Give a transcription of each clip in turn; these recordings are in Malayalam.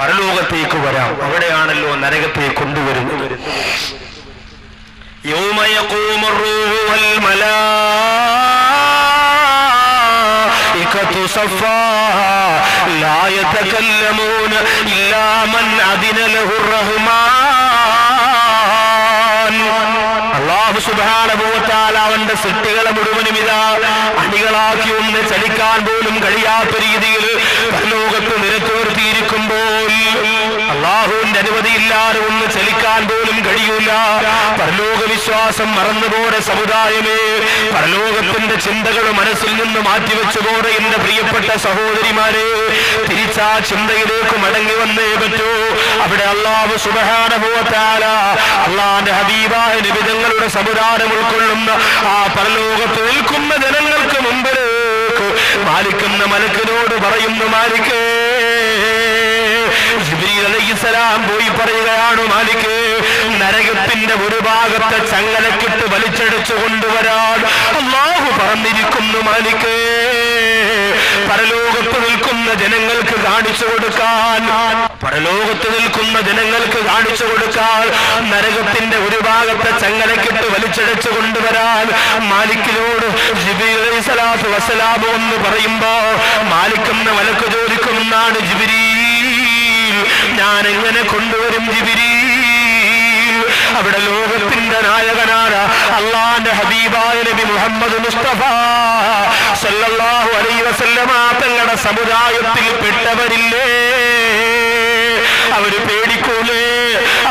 പരലോകത്തേക്ക് വരാം. അവിടെയാണല്ലോ നരകത്തെ കൊണ്ടുവരുന്നത്. അവന്റെ സൃഷ്ടികളെ മുഴുവനും ഇതാ അടികളാക്കി ഒന്ന് ചലിക്കാൻ പോലും കഴിയാത്ത രീതിയിൽ അള്ളാഹുവിന്റെ അനുമതിയില്ലാതെ ഒന്ന് ചലിക്കാൻ പോലും കഴിയൂല. പരലോക വിശ്വാസം മറന്നുപോലെ സമുദായമേ പരലോകത്തിന്റെ ചിന്തകൾ മനസ്സിൽ നിന്ന് മാറ്റിവെച്ചുപോടെ എന്റെ പ്രിയപ്പെട്ട സഹോദരിമാരെ. തിരിച്ചാ ചിന്തയിലേക്ക് മടങ്ങി വന്നേ പറ്റൂ. അവിടെ അള്ളാഹു സുബഹാനുഭവത്താല അള്ളാന്റെ ഹബീബായ നിബിതങ്ങളുടെ സമുദായം ഉൾക്കൊള്ളുന്ന ആ പരലോകത്ത് നിൽക്കുന്ന ജനങ്ങൾക്ക് മുമ്പിലേക്ക് മാലിക്കുന്ന മലക്കിനോട് പറയുന്നു മാലിക്കേ ജിബ്രീൽ അലൈഹിസ്സലാം പോയി പറയുകയാണ് മാലിക് നരകത്തിന്റെ ഒരു ഭാഗത്തെ ചങ്ങലക്കിട്ട് വലിച്ചെടുത്തു കൊണ്ടുവരാൻ അള്ളാഹു പറഞ്ഞിരിക്കുന്നു മാലിക്. പരലോകത്ത് നിൽക്കുന്ന ജനങ്ങൾക്ക് കാണിച്ചു കൊടുക്കാൻ പരലോകത്ത് നിൽക്കുന്ന ജനങ്ങൾക്ക് കാണിച്ചു കൊടുക്കാൻ നരകത്തിന്റെ ഒരു ഭാഗത്തെ ചങ്ങലക്കിട്ട് വലിച്ചെടുത്തു കൊണ്ടുവരാൻ മാലിക്കിനോട് ജിബിരി അലൈഹിസ്സലാത്തു വസ്സലാം എന്ന് പറയുമ്പോ മാലിക്കുന്ന മലക്ക് ചോദിക്കുമെന്നാണ് ജിബിരി ഞാൻ എങ്ങനെ കൊണ്ടുവരും ജിബിരി. അവിടെ ലോകത്തിന്റെ നായകനാണ് അള്ളാന്റെ ഹബീബായ നബി മുഹമ്മദ് മുസ്തഫ. സല്ലല്ലാഹു അലൈഹി വസല്ലമ തങ്ങളുടെ സമുദായത്തിൽ പെട്ടവരില്ലേ? അവർ പേടിക്കൂലേ?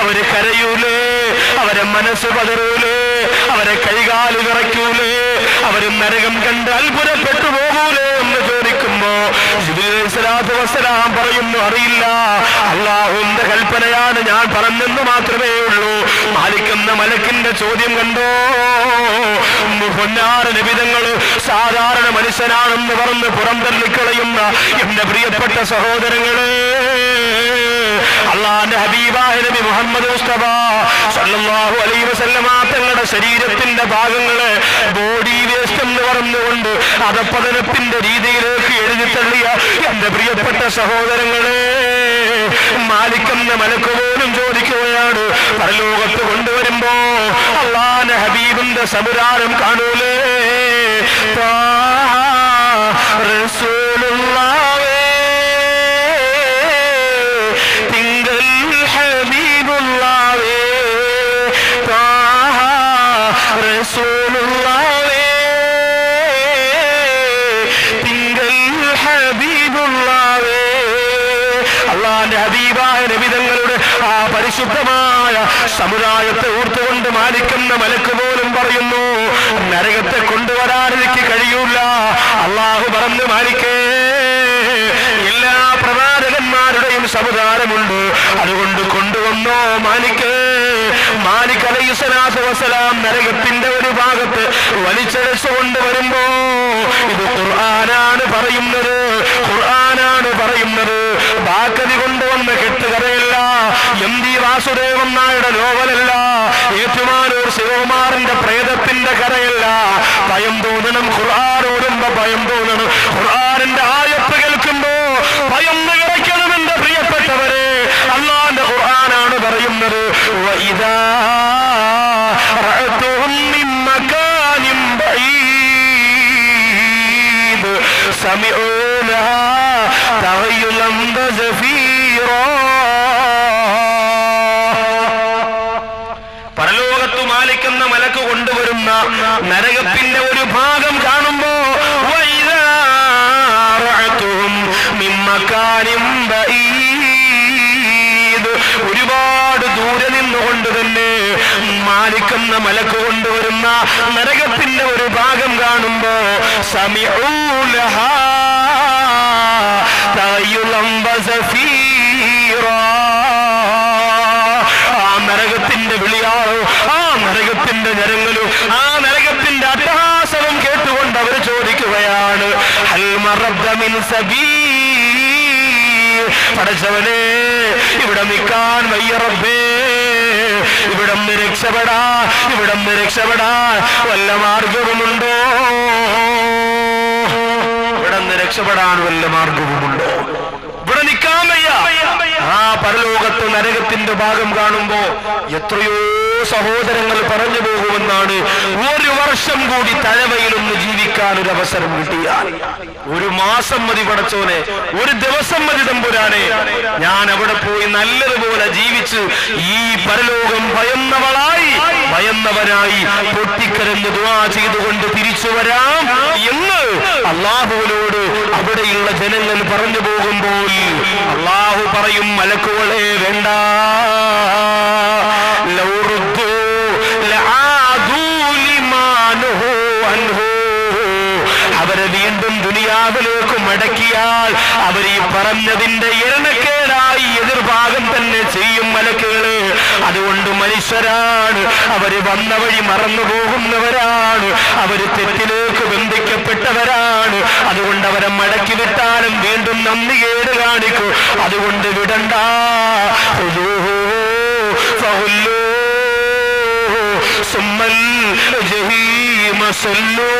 അവർ കരയൂലേ? അവരെ മനസ്സ് പതറൂലേ? അവരെ കൈകാൽ അവർ നരകം കണ്ട് അത്ഭുതപ്പെട്ടു പോകൂലേ? ജിബ്രീൽ വസ്സലാം പറയുന്നു അറിയില്ല. അള്ളാഹുന്റെ കൽപ്പനയാണ് ഞാൻ പറഞ്ഞെന്ന് മാത്രമേ ഉള്ളൂ. മാലിക്കുന്ന മലക്കിന്റെ ചോദ്യം കണ്ടോ? പൊന്നാറ് നിബിതങ്ങൾ സാധാരണ മനുഷ്യനാണെന്ന് പറഞ്ഞ് പുറന്തള്ളിക്കളയുന്ന എന്റെ പ്രിയപ്പെട്ട സഹോദരങ്ങളെ. അള്ളാന്റെ ഹബീബായ നബി മുഹമ്മദ് മുസ്തഫ സല്ലല്ലാഹു അലൈഹി വസല്ലമ തങ്ങളുടെ ശരീരത്തിന്റെ ഭാഗങ്ങളെ ബോഡി വേസ്റ്റ് എന്ന് പറഞ്ഞുകൊണ്ട് അതപ്പതനത്തിന്റെ രീതിയിലേക്ക് എഴുതി തള്ളിയ എന്റെ പ്രിയപ്പെട്ട സഹോദരങ്ങളെ മാലിക്കെന്ന മലക്ക് പോലും ചോദിക്കുകയാണ്. പരലോകത്ത് കൊണ്ടുവരുമ്പോ അള്ളാന്റെ ഹബീബിന്റെ സമുരാരം കാണൂലേ? താ പരിശുദ്ധമായ സമുദായത്തെ ഓർത്തുകൊണ്ട് മാലിക്കുന്ന മലക്ക് പോലും പറയുന്നു നരകത്തെ കൊണ്ടുവരാൻ എനിക്ക് കഴിയൂല. അള്ളാഹു പറഞ്ഞു മാലിക്കേ എല്ലാ പ്രവാചകന്മാരുടെയും സമുദായമുണ്ട് അതുകൊണ്ട് കൊണ്ടുവന്നോ മാനിക്കേ മാലിക് അലൈഹിസ്സലാത്തു വസ്സലാം നരകത്തിന്റെ ഒരു ഭാഗത്ത് വലിച്ചഴച്ചുകൊണ്ട് വരുമ്പോ ഇത് ഖുർആനാണ് പറയുന്നത് ഖുർആനാണ് പറയുന്നത്. ബാക്കതി കൊണ്ടുവന്ന കെട്ടുകഥയല്ല എം ഡി വാസുദേവൻ നായുടെ നോവലല്ല ഏറ്റുമാനൂർ ശിവകുമാറിന്റെ പ്രേതത്തിന്റെ കഥയല്ല ഭയം തോന്നണം ഖുർആൻ ഓടുമ്പോ ഭയം തോന്നണം ഖുർആനിന്റെ ആയത്ത് കേൾക്കുമ്പോ ഭയം നിറയ്ക്കണം എന്റെ പ്രിയപ്പെട്ടവരെ അള്ളാന്റെ ഖുർആനാണ് പറയുന്നത് وَإِذَا رَأَيْتُهُم مِّن مَّكَانٍ بَعِيدٍ سَمِعُوا لَهَا تَغَيُّلًا وَزَفِيرًا പരലോകത്തു മാലിക്കുന്ന മലക്ക് കൊണ്ടുവരുന്ന നരകത്തിന്റെ ഒരു ഭാഗം കാണുമ്പോ വൈദാ റഅതുഹും മിൻ മകാനിൻ ബഈദ്. ഒരുപാട് ദൂരെ നിന്നുകൊണ്ട് തന്നെ മാലിക്കുന്ന മലക്ക് കൊണ്ടുവരുന്ന നരകത്തിന്റെ ഒരു ഭാഗം കാണുമ്പോ സമിഊ ആ നരകത്തിന്റെ വിളിയാളോ ആ നരകത്തിന്റെ ഞരങ്ങലോ ആ നരകത്തിന്റെ അട്ടഹാസവും കേട്ടുകൊണ്ട് അവർ ചോദിക്കുകയാണ്. പടച്ചവനെ ഇവിടെ നിൽക്കാൻ വയ്യറബേ ഇവിടം രക്ഷപ്പെടാ ഇവിടം രക്ഷപ്പെടാ. വല്ല മാർഗവുമുണ്ടോ ഇവിടെ രക്ഷപ്പെടാൻ വല്ല മാർഗവുമുണ്ടോ ഇവിടെ നിൽക്കാൻ വയ്യ ആ പരലോകത്ത് നരകത്തിന്റെ ഭാഗം കാണുമ്പോ എത്രയോ സഹോദരങ്ങൾ പറഞ്ഞു പോകുമെന്നാണ്. ഒരു വർഷം കൂടി തഴവയിലൊന്ന് ജീവിക്കാൻ ഒരു അവസരം കിട്ടിയാൽ. ഒരു മാസം മതി പടച്ചോനെ. ഒരു ദിവസം മതി തമ്പുരാനെ. ഞാൻ അവിടെ പോയി നല്ലതുപോലെ ജീവിച്ച് ഈ പരലോകം ഭയന്നവളായി ഭയന്നവനായി പൊട്ടിക്കരഞ്ഞ് ദുവാ ചെയ്തുകൊണ്ട് തിരിച്ചു വരാം എന്ന് അള്ളാഹുവിനോട് അവിടെയുള്ള ജനങ്ങൾ പറഞ്ഞു പോകുമ്പോൾ അള്ളാഹു പറയും മലക്കുകളെ വേണ്ട. പറഞ്ഞതിന്റെ ഇരണക്കേടായി എതിർഭാഗം തന്നെ ചെയ്യും മലക്കുകൾ. അതുകൊണ്ട് മനുഷ്യരാണ്. അവർ വന്ന വഴി മറന്നു പോകുന്നവരാണ്. അവർ തെറ്റിലേക്ക് ബന്ധിക്കപ്പെട്ടവരാണ്. അതുകൊണ്ട് അവരെ മടക്കി വിട്ടാലും വീണ്ടും നന്ദി കേട് കാണിക്കൂ. അതുകൊണ്ട് വിടണ്ട. സുമ്മൽ ജഹീമ സല്ലൂ.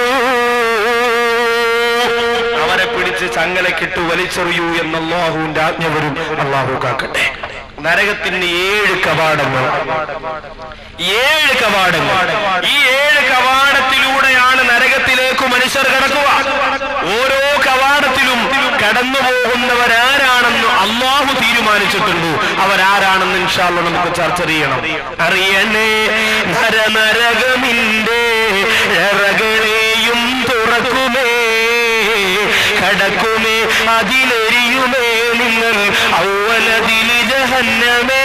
അവരെ പിടിച്ച് ചങ്ങലക്കിട്ട് വലിച്ചെറിയൂ എന്ന് അള്ളാഹുവിന്റെ ആജ്ഞ വരും. അള്ളാഹു കാക്കട്ടെ. നരകത്തിന് ഏഴ് കവാടങ്ങൾ. ഏഴ് കവാടങ്ങൾ. ഈ ഏഴ് കവാടത്തിലൂടെയാണ് നരകത്തിലേക്ക് മനുഷ്യർ കടക്കുക. ഓരോ കവാടത്തിലും കടന്നു പോകുന്നവരാരാണെന്ന് അള്ളാഹു തീരുമാനിച്ചിട്ടുണ്ട്. അവരാരാണെന്ന് ഇൻഷാല്ല നമുക്ക് ചർച്ച ചെയ്യണം. അറിയണേ നരനരകമിന്റെ കടക്കുമേ അതിലെരിയുമേ നിങ്ങൾ ഔവലതിലി ജഹന്നമേ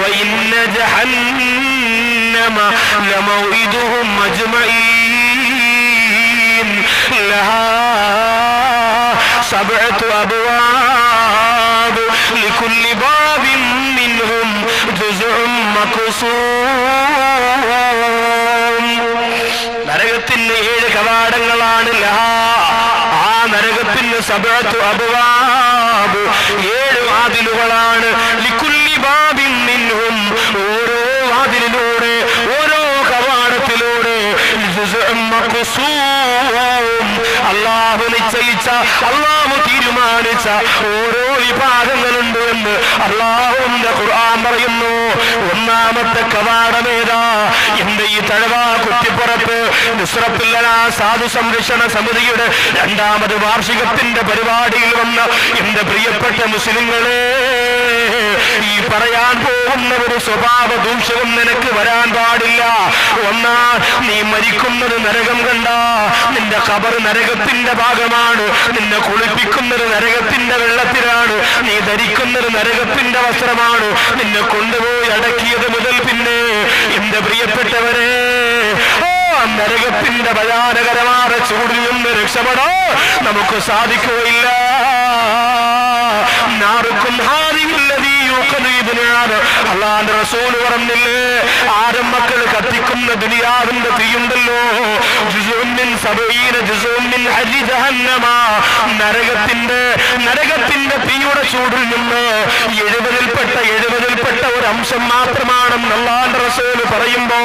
وإن جهنم لموعدهم أجمعين لها سبعة أبواب لكل باب منهم جزء مقسوم നരകത്തിന് ഏഴ് കവാടങ്ങളാണ് ആ നരകത്തിന് സബത്ത് അബുവാബ്. ഏഴ് വാതിലുകളാണ്. ലിക്കുല്ലി ബാബിൻ നിന്നും ഓരോ വാതിലിലൂടെ ഓരോ കവാടത്തിലൂടെ. മക്കുസൂ. അള്ളാഹു നിശ്ചയിച്ച അള്ളാഹു തീരുമാനിച്ച ഓരോ വിഭാഗങ്ങളുണ്ട് എന്ന് അള്ളാഹുവിന്റെ ഖുർആൻ പറയുന്നു. ഒന്നാമത്തെ കവാടമേതാ എന്റെ ഈ തഴവ കുറ്റിപ്പുറത്ത് നിസ്രപ്പില്ലനാ സാധു സംരക്ഷണ സമിതിയുടെ രണ്ടാമത് വാർഷികത്തിന്റെ പരിപാടിയിൽ വന്ന എന്റെ പ്രിയപ്പെട്ട മുസ്ലിങ്ങളെ ഈ പറയാൻ പോകുന്ന ഒരു സ്വഭാവ ദൂഷ്യവും നിനക്ക് വരാൻ പാടില്ല. ഒന്നാ നീ മരിക്കുന്നത് നരകം കണ്ട. നിന്റെ കബർ നരകത്തിന്റെ ഭാഗമാണ്. നിന്നെ കുളിപ്പിക്കുന്നത് നരകത്തിന്റെ വെള്ളത്തിലാണ്. നീ ധരിക്കുന്നത് നരകത്തിന്റെ വസ്ത്രമാണ്. നിന്നെ കൊണ്ടുപോയി അടക്കിയത് മുതൽ പിന്നെ എന്റെ പ്രിയപ്പെട്ടവരെ നരകത്തിന്റെ ഭയാനകരമായ ചൂടിൽ നിന്ന് രക്ഷപ്പെടാൻ നമുക്ക് സാധിക്കുകയില്ല. നാറുക്കും ഹാ. honor. അള്ളാന്റെ റസൂൽ പറഞ്ഞില്ലേ? ആരും മക്കൾ കത്തിക്കുന്ന ദുനിയാവിന്റെ തീയുണ്ടല്ലോ. നരകത്തിന്റെ നരകത്തിന്റെ തീയുടെ ചൂടിൽ നിന്ന് എഴുപതിൽപ്പെട്ട എഴുപതിൽപ്പെട്ട ഒരു അംശം മാത്രമാണെന്ന് അള്ളാന്റെ റസൂൽ പറയുമ്പോ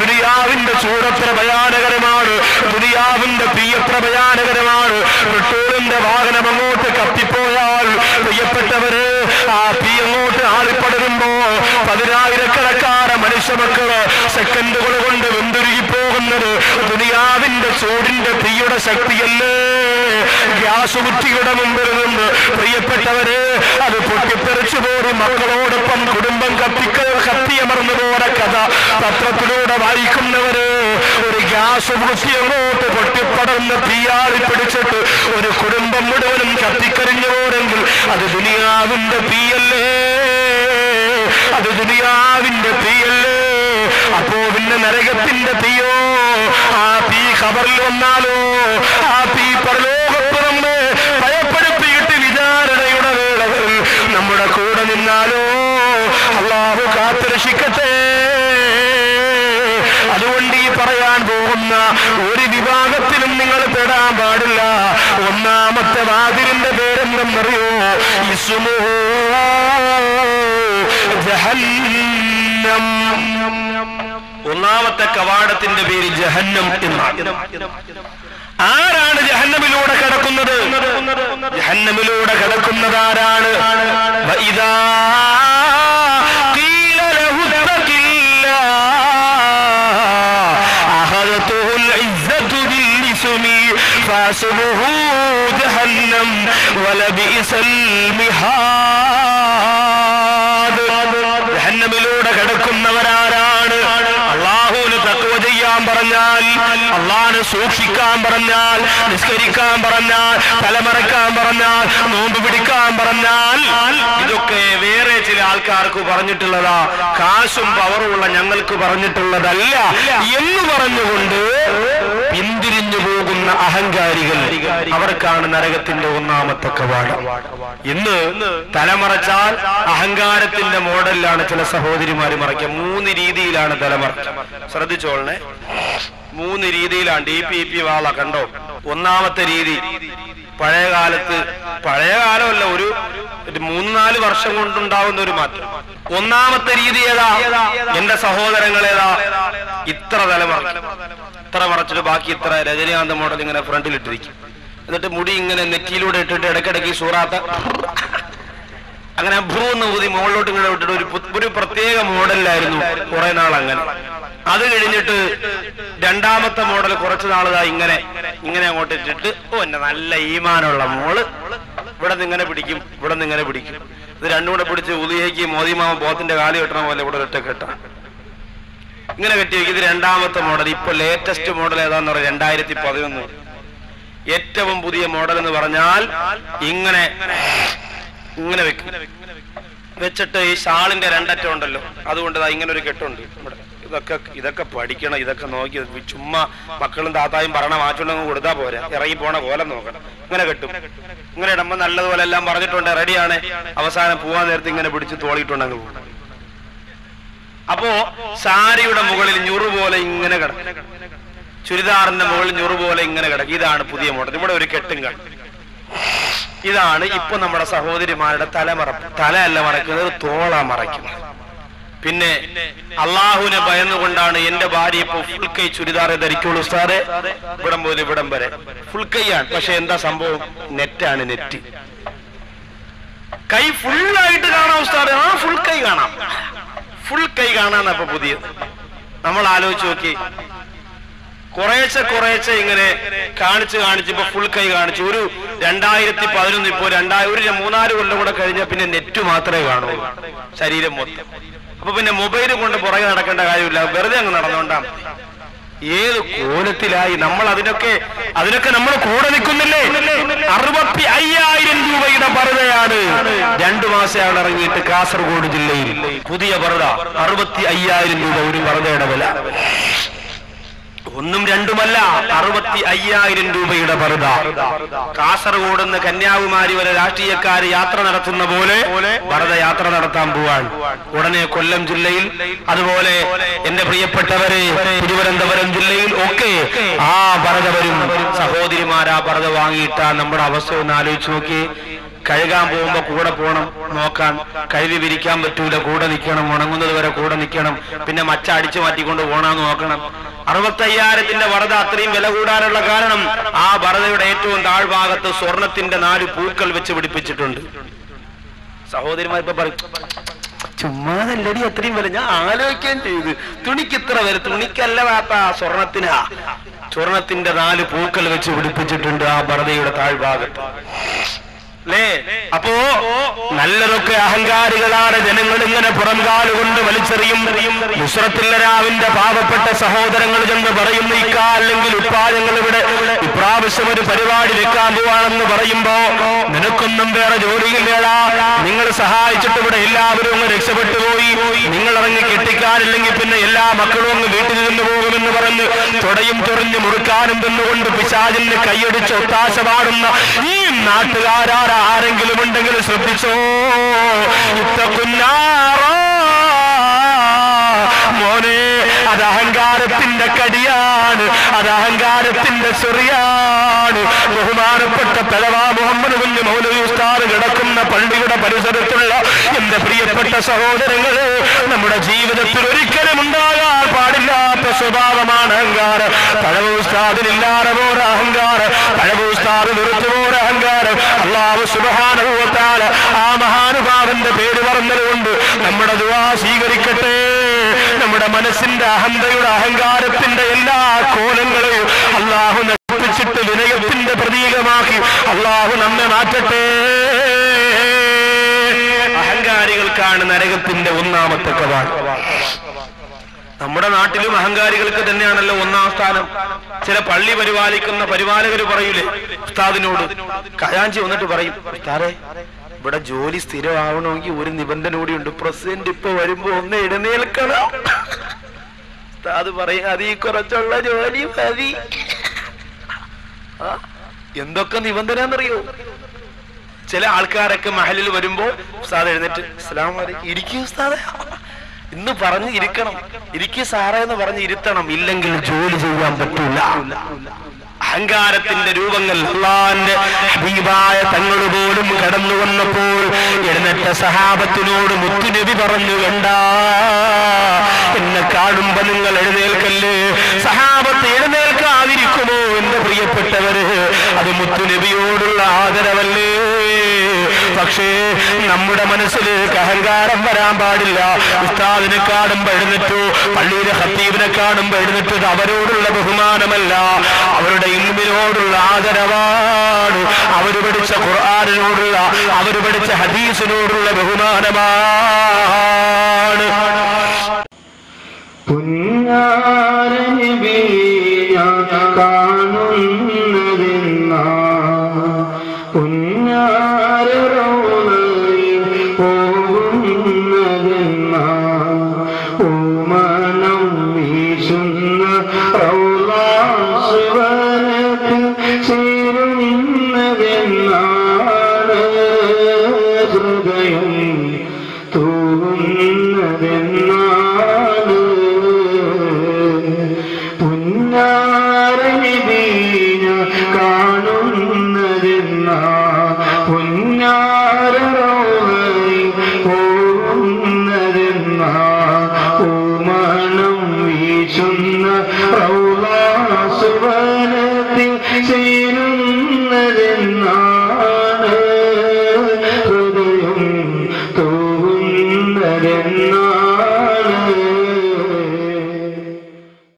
ദുനിയാവിന്റെ ചൂടത്ര ഭയാനകരമാണ്. ദുനിയാവിന്റെ തീയത്ര ഭയാനകരമാണ്. പെട്രോളിന്റെ വാഹനം അങ്ങോട്ട് കത്തിപ്പോയാൽ പ്രിയപ്പെട്ടവര് ആ തീ അങ്ങോട്ട് ആളിപ്പടരുമ്പോ പതിനായിരക്കണക്കാര മനുഷ്യമക്കൾ സെക്കൻഡുകൾ കൊണ്ട് വെന്തുരുകി പോകുന്നത് ദുനിയാവിന്റെ ചൂടിന്റെ തീയുടെ ശക്തിയല്ലേ? ഗ്യാസ് കുറ്റിയുടെ മുമ്പിൽ നിന്ന് പ്രിയപ്പെട്ടവര് അത് പൊട്ടിത്തെറിച്ചു പോയി മക്കളോടൊപ്പം കുടുംബം കത്തിക്ക കത്തിയമർന്നു പോയ കഥ പത്രത്തിലൂടെ വായിക്കുന്നവരെ ഒരു ഗ്യാസ് കുറ്റി അങ്ങോട്ട് പൊട്ടിപ്പടർന്ന് തീയാളി പിടിച്ചിട്ട് ഒരു കുടുംബം മുഴുവനും കത്തിക്കരിഞ്ഞു പോരെങ്കിൽ അത് ദുനിയാവിന്റെ തീയല്ലേ? അത് ദുനിയാവിന്റെ തീയല്ലേ? അപ്പോ പിന്നെ നരകത്തിന്റെ തീയോ? ആ തീ ഖബറിൽ വന്നാലോ? ആ തീ പരലോകത്ത് നമ്മെ ഭയപ്പെടുത്തിയിട്ട് വിചാരണയുടെ വേളകൾ നമ്മുടെ കൂടെ നിന്നാലോ? അള്ളാഹു കാത്തുരക്ഷിക്കട്ടെ. അതുകൊണ്ട് ഈ പറയാൻ പോകുന്ന ഒരു വിഭാഗത്തിലും നിങ്ങൾ പെടാൻ പാടില്ല. ഒന്നാമത്തെ വാതിലിന്റെ പേരെന്തെന്നറിയോ? ഇസുമോ ജഹന്നം ഒന്നാമത്തെ കവാടത്തിന്റെ പേര് ജഹന്നം എന്നാണ് ആരാണ് ജഹന്നമിലൂടെ കിടക്കുന്നത് ജഹന്നമിലൂടെ കിടക്കുന്നത് ആരാണ് വഇദാ ഖീല ലഹു ഇത്തഖില്ലാ അഖദതുഹു العزة بالإثم فحسبه جهنم ولبئس المهاد സൂക്ഷിക്കാൻ പറഞ്ഞാൽ നിസ്കരിക്കാൻ പറഞ്ഞാൽ തലമറക്കാൻ പറഞ്ഞാൽ നോമ്പ് പിടിക്കാൻ പറഞ്ഞാൽ ഇതൊക്കെ വേറെ ചില ആൾക്കാർക്ക് പറഞ്ഞിട്ടുള്ളതാ. കാശും പവറുമുള്ള ഞങ്ങൾക്ക് പറഞ്ഞിട്ടുള്ളതല്ല. എന്ന് പറഞ്ഞുകൊണ്ട് പിന്തിരിഞ്ഞു പോകുന്ന അഹങ്കാരികൾ അവർക്കാണ് നരകത്തിന്റെ ഒന്നാമത്തെ കവാടം. ഇന്ന് തലമറച്ചാൽ അഹങ്കാരത്തിന്റെ മോഡലിലാണ് ചില സഹോദരിമാര് മറയ്ക്കുക. മൂന്ന് രീതിയിലാണ് തലമറ. ശ്രദ്ധിച്ചോളണേ. മൂന്ന് രീതിയിലാണ് ഡി പി പി വാള കണ്ടോ? ഒന്നാമത്തെ രീതി പഴയ കാലത്ത് പഴയ കാലമല്ല ഒരു മൂന്ന് നാല് വർഷം കൊണ്ടുണ്ടാവുന്ന ഒരു മാറ്റം. ഒന്നാമത്തെ രീതി ഏതാ? എന്റെ സഹോദരങ്ങളേതാ ഇത്ര തലമുറ ഇത്ര മറച്ചിട്ട് ബാക്കി ഇത്ര രജനീകാന്ത് മോഡൽ ഇങ്ങനെ ഫ്രണ്ടിൽ ഇട്ടിരിക്കും എന്നിട്ട് മുടി ഇങ്ങനെ നെറ്റിയിലൂടെ ഇട്ടിട്ട് ഇടയ്ക്കിടയ്ക്ക് സൂറാത്ത അങ്ങനെ ഭൂന്ന് ഊതി മുകളിലോട്ട് ഇങ്ങനെ വിട്ടിട്ട് ഒരു ഒരു പ്രത്യേക മോഡലിലായിരുന്നു കുറെ നാൾ അങ്ങനെ. അത് കഴിഞ്ഞിട്ട് രണ്ടാമത്തെ മോഡൽ കുറച്ച് നാളുകാ ഇങ്ങനെ ഇങ്ങനെ അങ്ങോട്ട് ഇട്ടിട്ട് ഓ എന്റെ നല്ല ഈമാനുള്ള മോൾ. ഇവിടെ ഇങ്ങനെ പിടിക്കും ഇവിടെ ഇങ്ങനെ പിടിക്കും. ഇത് രണ്ടും കൂടെ പിടിച്ച് ഉദിയേക്ക് മോദിമാമ ബോത്തിന്റെ കാലി കെട്ടണ പോലെ ഇവിടെ ഒറ്റ കെട്ടാം. ഇങ്ങനെ കെട്ടി ഇത് രണ്ടാമത്തെ മോഡൽ. ഇപ്പൊ ലേറ്റസ്റ്റ് മോഡൽ ഏതാന്ന് പറയാം. രണ്ടായിരത്തി പതിനൊന്ന് ഏറ്റവും പുതിയ മോഡൽ എന്ന് പറഞ്ഞാൽ ഇങ്ങനെ ഇങ്ങനെ വെക്കും. വെച്ചിട്ട് ഈ ഷാളിന്റെ രണ്ടറ്റം ഉണ്ടല്ലോ. അതുകൊണ്ട് ഇങ്ങനെ ഒരു കെട്ടുണ്ട് ഇവിടെ. ഇതൊക്കെ ഇതൊക്കെ പഠിക്കണം ഇതൊക്കെ നോക്കി ചുമ്മാ മക്കളും താത്തായും പറയണ മാറ്റുണ്ടെങ്കിൽ കൊടുത്താൽ പോരാ. ഇറങ്ങി പോണ പോലെ നോക്കണം. ഇങ്ങനെ കെട്ടും. ഇങ്ങനെ ഇടുമ്പോ നല്ലതുപോലെ എല്ലാം പറഞ്ഞിട്ടുണ്ട്. റെഡിയാണ്. അവസാനം പോവാൻ നേരത്തെ ഇങ്ങനെ പിടിച്ച് തോളിയിട്ടുണ്ടെങ്കിൽ പോകും അപ്പോ സാരിയുടെ മുകളിൽ ഞുറു പോലെ ഇങ്ങനെ കിടക്കും. ചുരിദാറിന്റെ മുകളിൽ ഞുറു പോലെ ഇങ്ങനെ കിടക്കും. ഇതാണ് പുതിയ മോഡൽ. ഇവിടെ ഒരു കെട്ടും കാണും. ഇതാണ് ഇപ്പൊ നമ്മുടെ സഹോദരിമാരുടെ തല മറ തല അല്ല മറക്കുന്നത് തോള മറയ്ക്കുന്നത്. പിന്നെ അള്ളാഹുവിനെ ഭയന്നുകൊണ്ടാണ് എന്റെ ഭാര്യ ഇപ്പൊ ഫുൾ കൈ ചുരിദാറെ ധരിക്കുള്ളൂ ഉസ്താദെ. ഇവിടം പോലെ ഇവിടം വരെ. ഫുൾ കൈയാണ് പക്ഷെ എന്താ സംഭവം? നെറ്റാണ് നെറ്റ് കൈ ഫുള്ളായിട്ട് കാണാം ഉസ്താദെ. ആ ഫുൾ കൈ കാണാം. ഫുൾ കൈ കാണാന്ന അപ്പൊ പുതിയത്. നമ്മൾ ആലോചിച്ച് നോക്കി. കുറേശ്ശെ കുറേശ്ശെ ഇങ്ങനെ കാണിച്ച് കാണിച്ച് ഇപ്പൊ ഫുൾ കൈ കാണിച്ചു. ഒരു രണ്ടായിരത്തി പതിനൊന്ന് ഇപ്പോ രണ്ടായിരം ഒരു മൂന്നാൽ കൊല്ലം കൂടെ കഴിഞ്ഞാൽ പിന്നെ നെറ്റ് മാത്രമേ കാണൂ ശരീരം മൊത്തം. അപ്പൊ പിന്നെ മൊബൈൽ കൊണ്ട് പുറകെ നടക്കേണ്ട കാര്യമില്ല. വെറുതെ അങ്ങ് നടന്നുകൊണ്ടാ ഏത് കോലത്തിലായി നമ്മൾ അതിനൊക്കെ അതിനൊക്കെ നമ്മൾ കൂടെ നിൽക്കുന്നില്ലേ? അറുപത്തി അയ്യായിരം രൂപയുടെ പറുതയാണ് രണ്ടു മാസമാണ് ഇറങ്ങിയിട്ട് കാസർഗോഡ് ജില്ലയിൽ. പുതിയ പറുത അറുപത്തി അയ്യായിരം രൂപ ഒരു പറുതയുടെ വില. ഒന്നും രണ്ടുമല്ല അറുപത്തി അയ്യായിരം രൂപയുടെ പറുത കാസർഗോഡ് നിന്ന് കന്യാകുമാരി വരെ രാഷ്ട്രീയക്കാർ യാത്ര നടത്തുന്ന പോലെ പറുത യാത്ര നടത്താൻ പോവാൻ ഉടനെ കൊല്ലം ജില്ലയിൽ അതുപോലെ എന്റെ പ്രിയപ്പെട്ടവരെ തിരുവനന്തപുരം ജില്ലയിൽ ഒക്കെ ആ പറുത വരും. സഹോദരിമാരാ പറുത വാങ്ങിയിട്ടാ നമ്മുടെ അവസ്ഥ ഒന്ന് ആലോചിച്ച് നോക്കി കഴുകാൻ പോകുമ്പോ കൂടെ പോകണം നോക്കാൻ. കഴുകി വിരിക്കാൻ പറ്റൂല കൂടെ നിൽക്കണം ഉണങ്ങുന്നത് വരെ കൂടെ നിൽക്കണം പിന്നെ മച്ച അടിച്ചു മാറ്റിക്കൊണ്ട് പോകണമെന്ന് നോക്കണം. അറുപത്തയ്യായിരത്തിന്റെ വറത അത്രയും വില കൂടാനുള്ള കാരണം ആ വറതയുടെ ഏറ്റവും താഴ്ഭാഗത്ത് സ്വർണത്തിന്റെ നാല് പൂക്കൾ വെച്ച് പിടിപ്പിച്ചിട്ടുണ്ട്. സഹോദരിമാർ ഇപ്പൊ പറയും ചുമ്മാതല്ലടി അത്രയും വില. ഞാൻ ആലോചിക്കുകയും ചെയ്ത്. തുണിക്ക് ഇത്ര വില? തുണിക്കല്ല വാപ്പ സ്വർണത്തിനാ. സ്വർണത്തിന്റെ നാല് പൂക്കൾ വെച്ച് പിടിപ്പിച്ചിട്ടുണ്ട് ആ ഭരതയുടെ താഴ്ഭാഗത്ത്. അപ്പോ നല്ലതൊക്കെ അഹങ്കാരികളാണ് ജനങ്ങൾ ഇങ്ങനെ പുറം കാലുകൊണ്ട് വലിച്ചെറിയും. നുസ്രത്തില്ലരാവിന്റെ പാവപ്പെട്ട സഹോദരങ്ങൾ ചെന്ന് പറയുന്നു ഇക്കാ അല്ലെങ്കിൽ ഉപ്പാദങ്ങൾ ഇവിടെ ഇപ്രാവശ്യം ഒരു പരിപാടി വെക്കാൻ പോവാണെന്ന് പറയുമ്പോ നിനക്കൊന്നും വേറെ ജോലിയില്ലേടാ? നിങ്ങൾ സഹായിച്ചിട്ട് ഇവിടെ എല്ലാവരും അങ്ങ് രക്ഷപ്പെട്ടു പോയി. നിങ്ങൾ ഇറങ്ങി കെട്ടിക്കാനില്ലെങ്കിൽ പിന്നെ എല്ലാ മക്കളും അങ്ങ് വീട്ടിൽ നിന്ന് പോകുമെന്ന് പറഞ്ഞ് തുടയും തുറഞ്ഞ് മുറുക്കാനും തിന്നുകൊണ്ട് പിശാചിന് കൈയടിച്ച് ഒത്താശ പാടുന്ന ഈ നാട്ടുകാരാര ആരെങ്കിലും ഉണ്ടെങ്കിൽ ശ്രദ്ധിച്ചോ ഇത്തക്കുന്നാറോ മോനെ അത് അഹങ്കാരത്തിന്റെ കടിയാണ് അത് അഹങ്കാരത്തിന്റെ ചെറിയാണ്. ബഹുമാനപ്പെട്ട പെലവാ മുഹമ്മദ് കുഞ്ഞ് മൗലവി ഉസ്താദ് കിടക്കുന്ന പള്ളിയുടെ പരിസരത്തുള്ള എന്റെ പ്രിയപ്പെട്ട സഹോദരങ്ങൾ നമ്മുടെ ജീവിതത്തിൽ ഒരിക്കലും ഉണ്ടാകാൻ പാടില്ലാത്ത സ്വഭാവമാണ് അഹങ്കാരം. പഴവൂസ്താദിനില്ലാതെ പോര അഹങ്കാരം. പഴവൂസ്താദ് നിർത്തു പോര അഹങ്കാരം. അള്ളാഹു സുബഹാനുഭവത്താൽ ആ മഹാനുഭാവന്റെ പേര് പറഞ്ഞതുകൊണ്ട് നമ്മുടെ ദുവാ സ്വീകരിക്കട്ടെ. നമ്മുടെ മനസ്സിന്റെ അഹന്തയുടെ അഹങ്കാരത്തിന്റെ എല്ലാ കോലങ്ങളെയും അള്ളാഹു നശിപ്പിച്ചിട്ട് വിനയത്തിന്റെ പ്രതീകമാക്കി. അള്ളാഹു നമ്മെ മാറ്റട്ടെ. അഹങ്കാരികൾക്കാണ് നരകത്തിന്റെ ഒന്നാമത്തെ കവാട്. നമ്മുടെ നാട്ടിലും അഹങ്കാരികൾക്ക് തന്നെയാണല്ലോ ഒന്നാം സ്ഥാനം. ചില പള്ളി പരിപാലിക്കുന്ന പരിപാലകർ പറയൂലേ? ഉസ്താദിനോട്. കയാഞ്ചി വന്നിട്ട് പറയും ഉസ്താദേ ഇവിടെ ജോലി സ്ഥിരമാവണമെങ്കിൽ ഒരു നിബന്ധന കൂടിയുണ്ട് പ്രസിഡന്റ് ഇപ്പൊ വരുമ്പോ ഒന്ന് എഴുന്നേൽക്കണം. ഉസ്താദ് പറയും ഈ കുറച്ചുള്ള ജോലി മതി. എന്തൊക്കെ നിബന്ധന എന്നറിയോ ചില ആൾക്കാരൊക്കെ മഹലിൽ വരുമ്പോ ഉസ്താദ് എഴുന്നേറ്റ് ഇസ്ലാം ഇരിക്കും ഉസ്താദെ. ഇന്ന് പറഞ്ഞ് ഇരിക്കണം. ഇരിക്കൂ സാറേ എന്ന് പറഞ്ഞ് ഇരുത്തണം. ഇല്ലെങ്കിൽ ജോലി ചെയ്യാൻ പറ്റൂല. അഹങ്കാരത്തിന്റെ രൂപങ്ങൾ അള്ളാന്റെ ഹബീബായ തങ്ങൾ പോലും കടന്നു വന്നപ്പോൾ എഴുന്നേറ്റ സഹാബത്തിനോട് മുത്തുനബി പറഞ്ഞു വേണ്ട എന്നെ കാണുമ്പോ നിങ്ങൾ എഴുന്നേൽക്കല്ലേ? സഹാബത്ത് എഴുന്നേൽക്കാതിരിക്കുമോ? എന്റെ പ്രിയപ്പെട്ടവര് അത് മുത്തുനബിയോടുള്ള ആദരവല്ലേ? പക്ഷേ നമ്മുടെ മനസ്സിൽ അഹങ്കാരം വരാൻ പാടില്ല. ഉസ്താദിനെ കാണുമ്പോ എഴുന്നിട്ടു പള്ളിയിലെ ഹത്തീബിനെ കാണുമ്പോ എഴുന്നിട്ടത് അവരോടുള്ള ബഹുമാനമല്ല. അവരുടെ ഇൽമിനോടുള്ള ആദരവാണ്. അവർ പഠിച്ച ഖുർആാനിനോടുള്ള അവർ പഠിച്ച ഹദീസിനോടുള്ള ബഹുമാനമാണ്